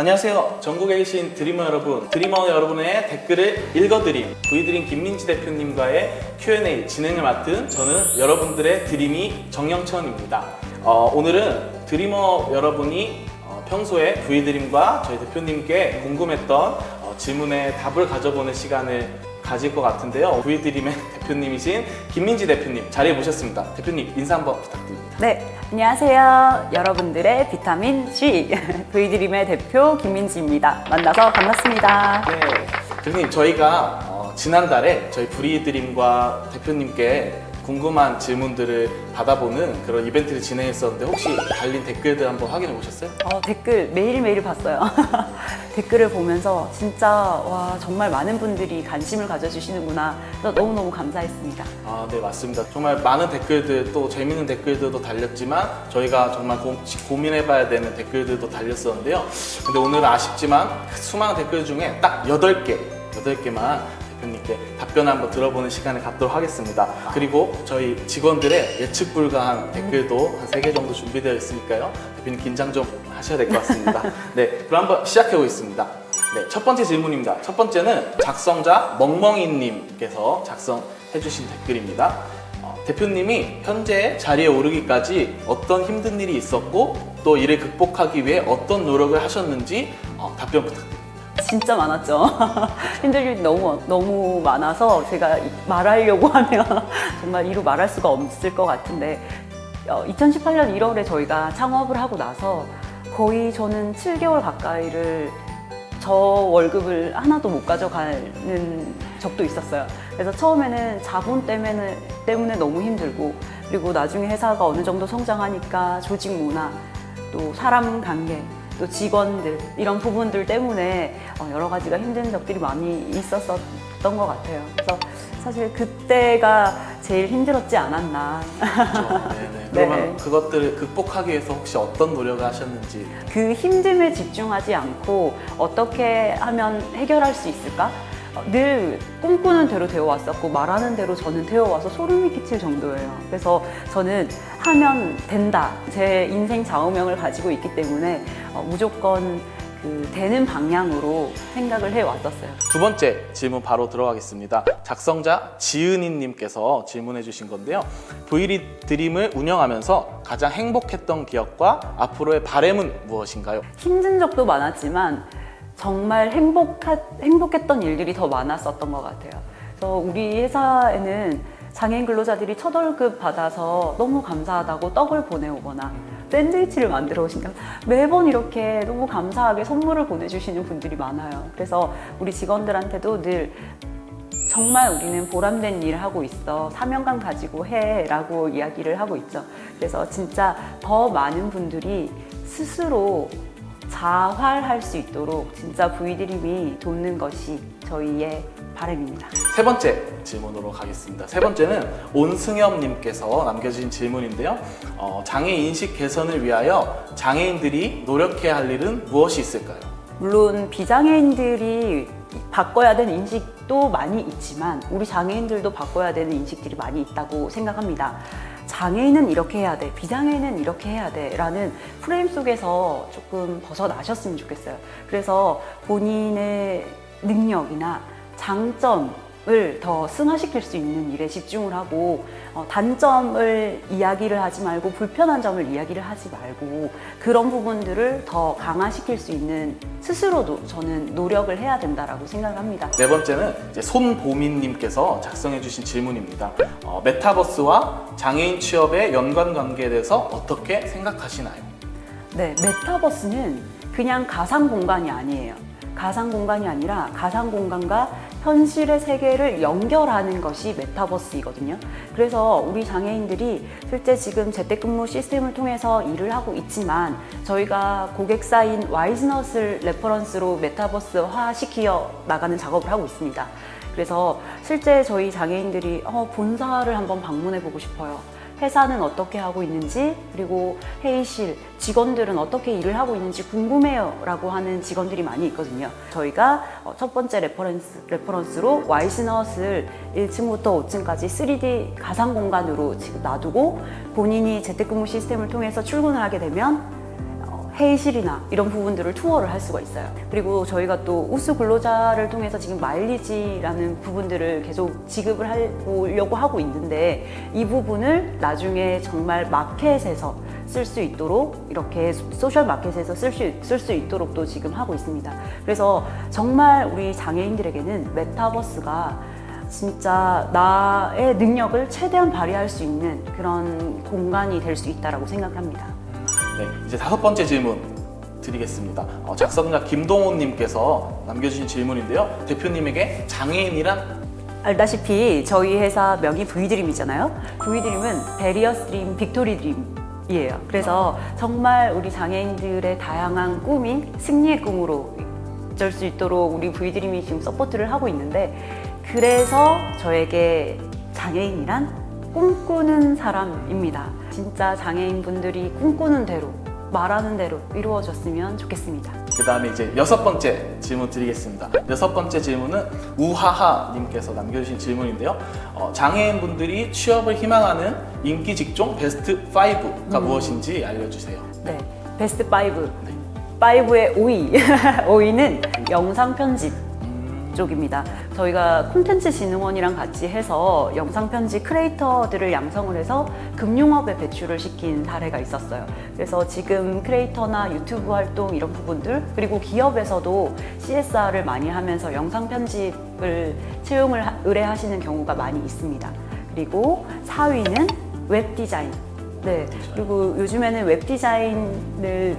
안녕하세요. 전국에 계신 드리머 여러분, 드리머 여러분의 댓글을 읽어드림 V드림 김민지 대표님과의 Q&A 진행을 맡은 저는 여러분들의 드림이 정영천입니다. 어, 오늘은 드리머 여러분이 어, 평소에 V드림과 저희 대표님께 궁금했던 어, 질문에 답을 가져보는 시간을 가질 것 같은데요. V드림의 대표님이신 김민지 대표님 자리에 모셨습니다. 대표님 인사 한번 부탁드립니다. 네, 안녕하세요. 여러분들의 비타민 G V드림의 대표 김민지입니다. 만나서 반갑습니다. 네, 대표님 저희가 어, 지난달에 저희 브리드림과 대표님께 궁금한 질문들을 받아보는 그런 이벤트를 진행했었는데 혹시 달린 댓글들 한번 확인해 보셨어요? 어, 댓글 매일매일 봤어요. 댓글을 보면서 진짜 와 정말 많은 분들이 관심을 가져주시는구나. 그래서 너무너무 감사했습니다. 아, 네 맞습니다. 정말 많은 댓글들 또 재밌는 댓글들도 달렸지만 저희가 정말 고, 고민해 봐야 되는 댓글들도 달렸었는데요. 근데 오늘은 아쉽지만 수많은 댓글 중에 딱 8개, 8개만 대표님께 답변 한번 들어보는 시간을 갖도록 하겠습니다. 그리고 저희 직원들의 예측 불가한 댓글도 한 3개 정도 준비되어 있으니까요. 대표님 긴장 좀 하셔야 될 것 같습니다. 네, 그럼 한번 시작해 보겠습니다. 네, 첫 번째 질문입니다. 첫 번째는 작성자 멍멍이님께서 작성해 주신 댓글입니다. 어, 대표님이 현재 자리에 오르기까지 어떤 힘든 일이 있었고 또 이를 극복하기 위해 어떤 노력을 하셨는지 어, 답변 부탁드립니다. 진짜 많았죠. 힘들 일이 너무 너무 많아서 제가 이- 말하려고 하면 정말 이루 말할 수가 없을 것 같은데 어, 2018년 1월에 저희가 창업을 하고 나서 거의 저는 7개월 가까이를 저 월급을 하나도 못 가져가는 적도 있었어요. 그래서 처음에는 자본 때문에, 때문에 너무 힘들고 그리고 나중에 회사가 어느 정도 성장하니까 조직 문화 또 사람 관계 또 직원들 이런 부분들 때문에 어, 여러 가지가 힘든 적들이 많이 있었었던 것 같아요. 그래서 사실 그때가 제일 힘들었지 않았나. 그렇죠? 네네. 네. 그러면 그것들을 극복하기 위해서 혹시 어떤 노력을 하셨는지 그 힘듦에 집중하지 않고 어떻게 하면 해결할 수 있을까? 어, 늘 꿈꾸는 대로 되어 왔었고 말하는 대로 저는 되어 와서 소름이 끼칠 정도예요. 그래서 저는 하면 된다. 제 인생 좌우명을 가지고 있기 때문에 어, 무조건 그 되는 방향으로 생각을 해 왔었어요. 두 번째 질문 바로 들어가겠습니다. 작성자 지은이님께서 질문해 주신 건데요. 브이리 드림을 운영하면서 가장 행복했던 기억과 앞으로의 바램은 무엇인가요? 힘든 적도 많았지만 정말 행복하, 행복했던 일들이 더 많았었던 것 같아요. 그래서 우리 회사에는 장애인 근로자들이 첫 월급 받아서 너무 감사하다고 떡을 보내오거나 샌드위치를 만들어 오신다. 매번 이렇게 너무 감사하게 선물을 보내주시는 분들이 많아요. 그래서 우리 직원들한테도 늘 정말 우리는 보람된 일을 하고 있어. 사명감 가지고 해. 라고 이야기를 하고 있죠. 그래서 진짜 더 많은 분들이 스스로 자활할 수 있도록 진짜 V드림이 돕는 것이 저희의 바람입니다. 세 번째 질문으로 가겠습니다. 세 번째는 온승엽님께서 남겨주신 질문인데요. 어, 장애 인식 개선을 위하여 장애인들이 노력해야 할 일은 무엇이 있을까요? 물론 비장애인들이 바꿔야 되는 인식도 많이 있지만 우리 장애인들도 바꿔야 되는 인식들이 많이 있다고 생각합니다. 장애인은 이렇게 해야 돼, 비장애인은 이렇게 해야 돼 라는 프레임 속에서 조금 벗어나셨으면 좋겠어요. 그래서 본인의 능력이나 장점 을더 승화시킬 수 있는 일에 집중을 하고 어, 단점을 이야기를 하지 말고 불편한 점을 이야기를 하지 말고 그런 부분들을 더 강화시킬 수 있는 스스로도 저는 노력을 해야 된다라고 생각합니다. 네 번째는 이제 손보민님께서 작성해주신 질문입니다. 어, 메타버스와 장애인 취업의 연관 관계에 대해서 어떻게 생각하시나요? 네, 메타버스는 그냥 가상 공간이 아니에요. 가상 공간이 아니라 가상 공간과 현실의 세계를 연결하는 것이 메타버스이거든요. 그래서 우리 장애인들이 실제 지금 재택근무 시스템을 통해서 일을 하고 있지만 저희가 고객사인 와이즈넛을 레퍼런스로 메타버스화 시키어 나가는 작업을 하고 있습니다. 그래서 실제 저희 장애인들이 어, 본사를 한번 방문해 보고 싶어요. 회사는 어떻게 하고 있는지 그리고 회의실 직원들은 어떻게 일을 하고 있는지 궁금해요 라고 하는 직원들이 많이 있거든요. 저희가 어, 첫 번째 레퍼런스, 레퍼런스로 와이즈넛을 1층부터 5층까지 3D 가상 공간으로 지금 놔두고 본인이 재택근무 시스템을 통해서 출근을 하게 되면 어, 회의실이나 이런 부분들을 투어를 할 수가 있어요. 그리고 저희가 또 우수 근로자를 통해서 지금 마일리지라는 부분들을 계속 지급을 하려고 하고 있는데 이 부분을 나중에 정말 마켓에서 쓸 수 있도록 이렇게 소셜 마켓에서 쓸수 쓸 수 있도록 또 지금 하고 있습니다. 그래서 정말 우리 장애인들에게는 메타버스가 진짜 나의 능력을 최대한 발휘할 수 있는 그런 공간이 될 수 있다라고 생각합니다. 네, 이제 다섯 번째 질문 드리겠습니다. 어, 작성자 김동호님께서 남겨주신 질문인데요. 대표님에게 장애인이란 알다시피 저희 회사 명이 V드림이잖아요. V드림은 베리어스 드림, 빅토리 드림이에요. 그래서 정말 우리 장애인들의 다양한 꿈이 승리의 꿈으로 될수 있도록 우리 V드림이 지금 서포트를 하고 있는데 그래서 저에게 장애인이란 꿈꾸는 사람입니다. 진짜 장애인분들이 꿈꾸는 대로 말하는 대로 이루어졌으면 좋겠습니다. 그 다음에 이제 여섯 번째 질문 드리겠습니다. 여섯 번째 질문은 우하하님께서 남겨주신 질문인데요. 어, 장애인분들이 취업을 희망하는 인기 직종 베스트 5가 무엇인지 알려주세요. 네, 베스트 5. 네. 5의 5위. 5위는 영상 편집 쪽입니다. 저희가 콘텐츠 진흥원이랑 같이 해서 영상 편집 크리에이터들을 양성을 해서 금융업에 배출을 시킨 사례가 있었어요. 그래서 지금 크리에이터나 유튜브 활동 이런 부분들 그리고 기업에서도 CSR을 많이 하면서 영상 편집을 채용을 하- 의뢰하시는 경우가 많이 있습니다. 그리고 4위는 웹 디자인. 네. 그리고 요즘에는 웹 디자인을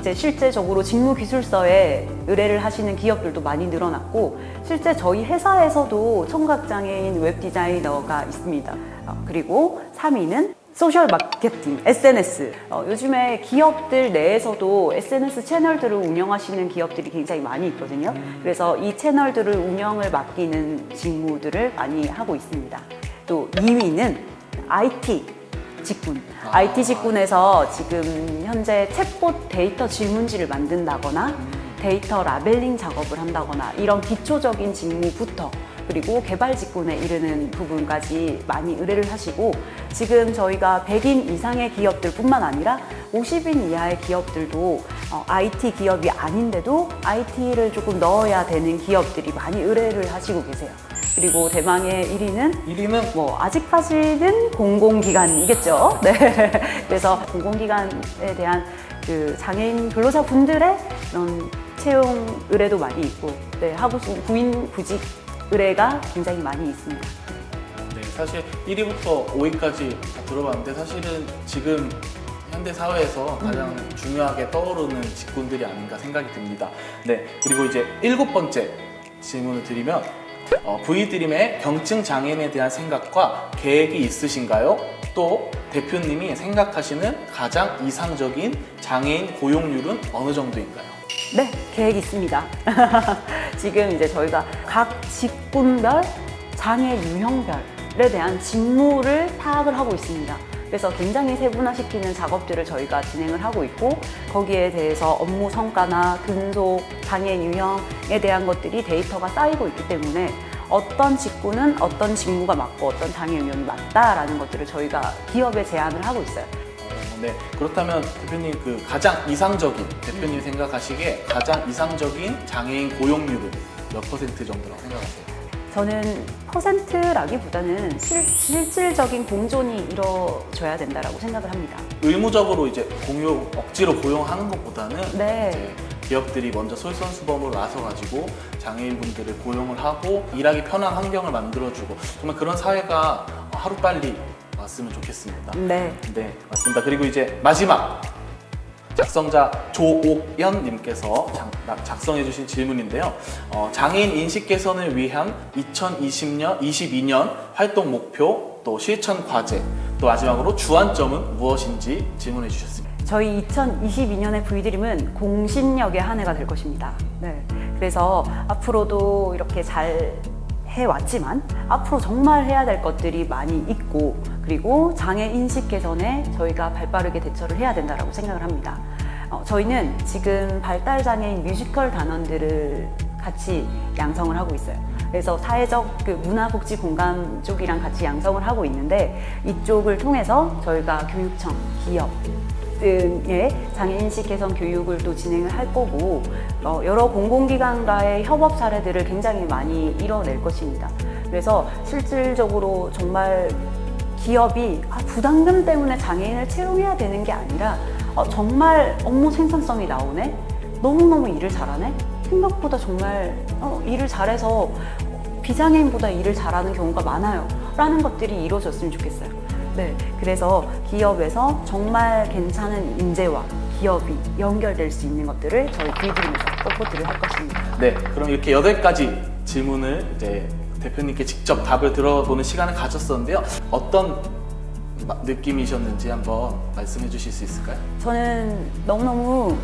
이제 실제적으로 직무 기술서에 의뢰를 하시는 기업들도 많이 늘어났고 실제 저희 회사에서도 청각 장애인 웹 디자이너가 있습니다. 어, 그리고 3위는 소셜 마케팅, SNS. 어, 요즘에 기업들 내에서도 SNS 채널들을 운영하시는 기업들이 굉장히 많이 있거든요. 그래서 이 채널들을 운영을 맡기는 직무들을 많이 하고 있습니다. 또 2위는 IT 직군. IT 직군에서 지금 현재 챗봇 데이터 질문지를 만든다거나 데이터 라벨링 작업을 한다거나 이런 기초적인 직무부터 그리고 개발 직군에 이르는 부분까지 많이 의뢰를 하시고 지금 저희가 100인 이상의 기업들뿐만 아니라 50인 이하의 기업들도 어, IT 기업이 아닌데도 IT를 조금 넣어야 되는 기업들이 많이 의뢰를 하시고 계세요. 그리고 대망의 1위는 1위는 뭐 아직까지는 공공기관이겠죠. 네. 그래서 공공기관에 대한 그 장애인 근로자 분들의 그런 채용 의뢰도 많이 있고, 네 하고 싶은 구인 구직 의뢰가 굉장히 많이 있습니다. 네, 사실 1위부터 5위까지 다 들어봤는데 사실은 지금 현대 사회에서 가장 중요하게 떠오르는 직군들이 아닌가 생각이 듭니다. 네, 그리고 이제 일곱 번째 질문을 드리면 어, V드림의 경증 장애인에 대한 생각과 계획이 있으신가요? 또 대표님이 생각하시는 가장 이상적인 장애인 고용률은 어느 정도인가요? 네, 계획 있습니다. 지금 이제 저희가 각 직군별 장애 유형별에 대한 직무를 파악을 하고 있습니다. 그래서 굉장히 세분화시키는 작업들을 저희가 진행을 하고 있고 거기에 대해서 업무 성과나 근속, 장애 유형에 대한 것들이 데이터가 쌓이고 있기 때문에 어떤 직군은 어떤 직무가 맞고 어떤 장애 유형이 맞다라는 것들을 저희가 기업에 제안을 하고 있어요. 어, 네, 그렇다면 대표님 그 가장 이상적인 대표님 생각하시기에 가장 이상적인 장애인 고용률은 몇 퍼센트 정도라고 생각하세요? 저는 퍼센트라기보다는 실, 실질적인 공존이 이루어져야 된다라고 생각을 합니다. 의무적으로 이제 공유 억지로 고용하는 것보다는 네. 이제 기업들이 먼저 솔선수범으로 나서 가지고 장애인분들을 고용을 하고 일하기 편한 환경을 만들어주고 정말 그런 사회가 하루 빨리 왔으면 좋겠습니다. 네. 네, 맞습니다. 그리고 이제 마지막 작성자 조옥연님께서 작성해주신 질문인데요. 어, 장애인 인식 개선을 위한 2020년, 22년 활동 목표, 또 실천 과제, 또 마지막으로 주안점은 무엇인지 질문해 주셨습니다. 저희 2022년의 V드림은 공신력의 한 해가 될 것입니다. 네. 그래서 앞으로도 이렇게 잘 해왔지만 앞으로 정말 해야 될 것들이 많이 있고 그리고 장애 인식 개선에 저희가 발빠르게 대처를 해야 된다고 생각을 합니다. 어, 저희는 지금 발달 장애인 뮤지컬 단원들을 같이 양성을 하고 있어요. 그래서 사회적 그 문화복지 공간 쪽이랑 같이 양성을 하고 있는데 이쪽을 통해서 저희가 교육청, 기업, 등의 장애인식 개선 교육을 또 진행을 할 거고 어, 여러 공공기관과의 협업 사례들을 굉장히 많이 이뤄낼 것입니다. 그래서 실질적으로 정말 기업이 아, 부담금 때문에 장애인을 채용해야 되는 게 아니라 어, 정말 업무 생산성이 나오네? 너무너무 일을 잘하네? 생각보다 정말 어, 일을 잘해서 비장애인보다 일을 잘하는 경우가 많아요. 라는 것들이 이루어졌으면 좋겠어요. 네. 그래서 기업에서 정말 괜찮은 인재와 기업이 연결될 수 있는 것들을 저희 비드림에서 서포트를 할 것입니다. 네, 그럼 이렇게 여덟 가지 질문을 이제 대표님께 직접 답을 들어보는 시간을 가졌었는데요. 어떤 마- 느낌이셨는지 한번 말씀해 주실 수 있을까요? 저는 너무너무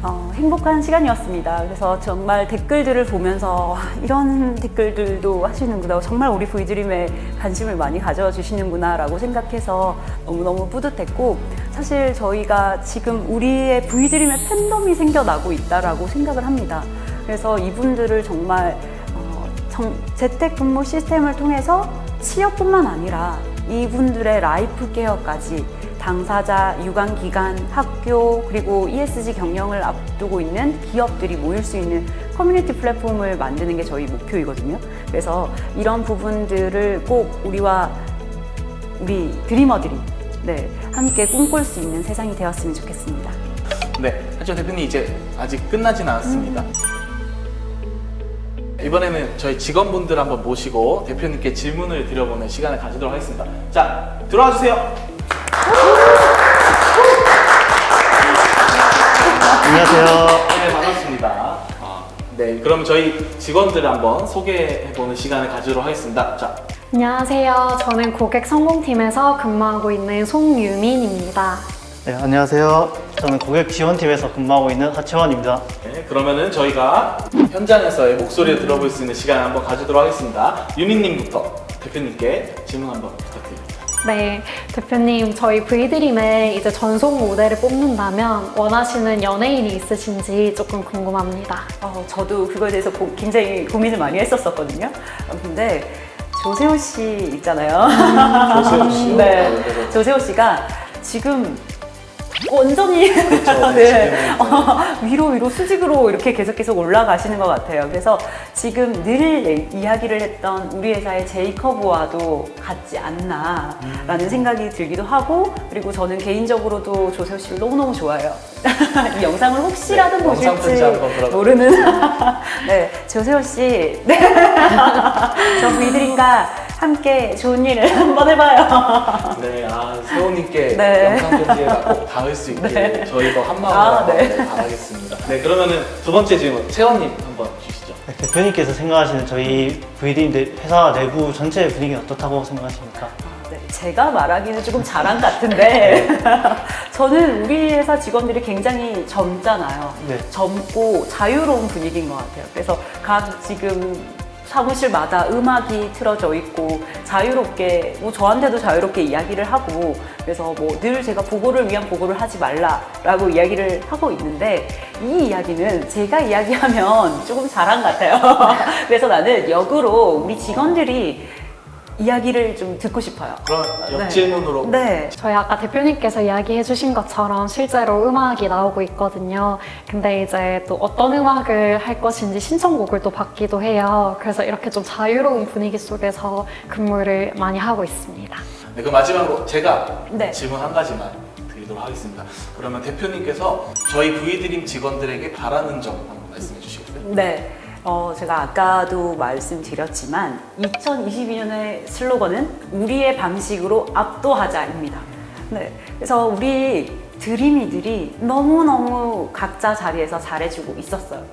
어, 행복한 시간이었습니다. 그래서 정말 댓글들을 보면서 와, 이런 댓글들도 하시는구나. 정말 우리 보이드림에 관심을 많이 가져 주시는구나라고 생각해서 너무너무 뿌듯했고 사실 저희가 지금 우리의 보이드림에 팬덤이 생겨나고 있다라고 생각을 합니다. 그래서 이분들을 정말 어, 정- 재택근무 시스템을 통해서 취업뿐만 아니라 이분들의 라이프 케어까지 당사자, 유관기관, 학교, 그리고 ESG 경영을 앞두고 있는 기업들이 모일 수 있는 커뮤니티 플랫폼을 만드는 게 저희 목표이거든요. 그래서 이런 부분들을 꼭 우리와 우리 드리머들이 네, 함께 꿈꿀 수 있는 세상이 되었으면 좋겠습니다. 네, 하지만 대표님 이제 아직 끝나진 않았습니다. 이번에는 저희 직원분들 한번 모시고 대표님께 질문을 드려보는 시간을 가지도록 하겠습니다. 자, 들어와 주세요. 안녕하세요. 네, 반갑습니다. 아, 네, 그럼 저희 직원들을 한번 소개해보는 시간을 가지도록 하겠습니다. 자, 안녕하세요. 저는 고객 성공팀에서 근무하고 있는 송유민입니다. 네, 안녕하세요. 저는 고객 지원팀에서 근무하고 있는 하채원입니다. 네, 그러면은 저희가 현장에서의 목소리를 들어볼 수 있는 시간을 한번 가지도록 하겠습니다. 유민님부터 대표님께 질문 한번 부탁드립니다. 네, 대표님, 저희 V드림에 이제 전속 모델을 뽑는다면 원하시는 연예인이 있으신지 조금 궁금합니다. 어, 저도 그거에 대해서 고- 굉장히 고민을 많이 했었었거든요. 어, 근데 조세호 씨 있잖아요. 조세호 씨요? 네. 네, 네. 조세호 씨가 지금 완전히 그렇죠. 네. 어, 위로 위로 수직으로 이렇게 계속 계속 올라가시는 것 같아요. 그래서 지금 늘 이야기를 했던 우리 회사의 제이커브와도 같지 않나라는 생각이 들기도 하고 그리고 저는 개인적으로도 조세호 씨를 너무너무 좋아해요. 이 영상을 혹시라도 네, 보실지 모르는 네 조세호 씨 네. 저 브이드림과 함께 좋은 일을 한번 해봐요. 네, 아, 세호님께 네. 영상 편지가 꼭 닿을 수 있게 네. 저희도 한 마음으로 아, 한번 네. 네, 바라겠습니다. 네, 그러면은 두 번째 질문, 채원님 한번 주시죠. 네, 대표님께서 생각하시는 저희 VD 회사 내부 전체 분위기는 어떻다고 생각하십니까? 네, 제가 말하기는 조금 자랑 같은데 저는 우리 회사 직원들이 굉장히 젊잖아요. 네. 젊고 자유로운 분위기인 것 같아요. 그래서 각 지금 사무실마다 음악이 틀어져 있고 자유롭게 뭐 저한테도 자유롭게 이야기를 하고 그래서 뭐 늘 제가 보고를 위한 보고를 하지 말라라고 이야기를 하고 있는데 이 이야기는 제가 이야기하면 조금 자랑 같아요. 그래서 나는 역으로 우리 직원들이 이야기를 좀 듣고 싶어요. 그럼 네. 역질문으로 네. 저희 아까 대표님께서 이야기해 주신 것처럼 실제로 음악이 나오고 있거든요. 근데 이제 또 어떤 음악을 할 것인지 신청곡을 또 받기도 해요. 그래서 이렇게 좀 자유로운 분위기 속에서 근무를 많이 하고 있습니다. 네, 그 마지막으로 제가 네. 질문 한 가지만 드리도록 하겠습니다. 그러면 대표님께서 저희 V드림 직원들에게 바라는 점 한번 말씀해 주시겠어요? 네. 어, 제가 아까도 말씀드렸지만 2022년의 슬로건은 우리의 방식으로 압도하자입니다. 네. 그래서 우리 드림이들이 너무너무 각자 자리에서 잘해주고 있었어요.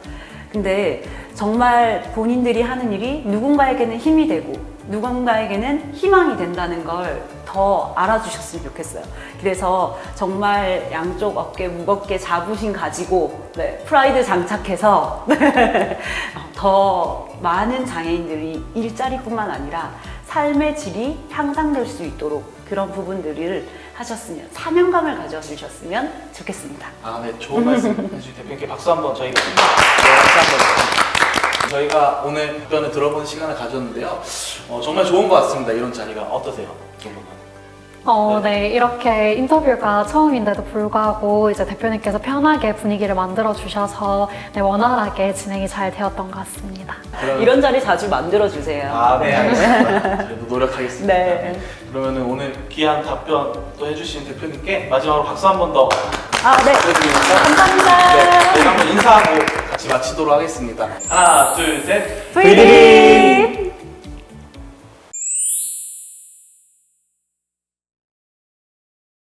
근데 정말 본인들이 하는 일이 누군가에게는 힘이 되고 누군가에게는 희망이 된다는 걸 더 알아주셨으면 좋겠어요. 그래서 정말 양쪽 어깨 무겁게 자부심 가지고 네, 프라이드 장착해서 네, 더 많은 장애인들이 일자리뿐만 아니라 삶의 질이 향상될 수 있도록 그런 부분들을 하셨으면 사명감을 가져주셨으면 좋겠습니다. 아, 네, 좋은 말씀 해주신 대표님께 박수 한번 저희가 네, 박수 한번 저희가 오늘 답변을 들어보는 시간을 가졌는데요. 어, 정말 좋은 것 같습니다. 이런 자리가 어떠세요? 어, 네. 이렇게 인터뷰가 처음인데도 불구하고 이제 대표님께서 편하게 분위기를 만들어 주셔서 네, 원활하게 진행이 잘 되었던 것 같습니다. 그럼- 이런 자리 자주 만들어 주세요. 아, 네, 알겠습니다. 저희도 노력하겠습니다. 네. 그러면 오늘 귀한 답변 또 해주신 대표님께 마지막으로 박수 한 번 더 아, 네. 부탁드리면서 감사합니다. 네, 저희가 한번 인사하고 같이 마치도록 하겠습니다. 하나, 둘, 셋. 브이드림!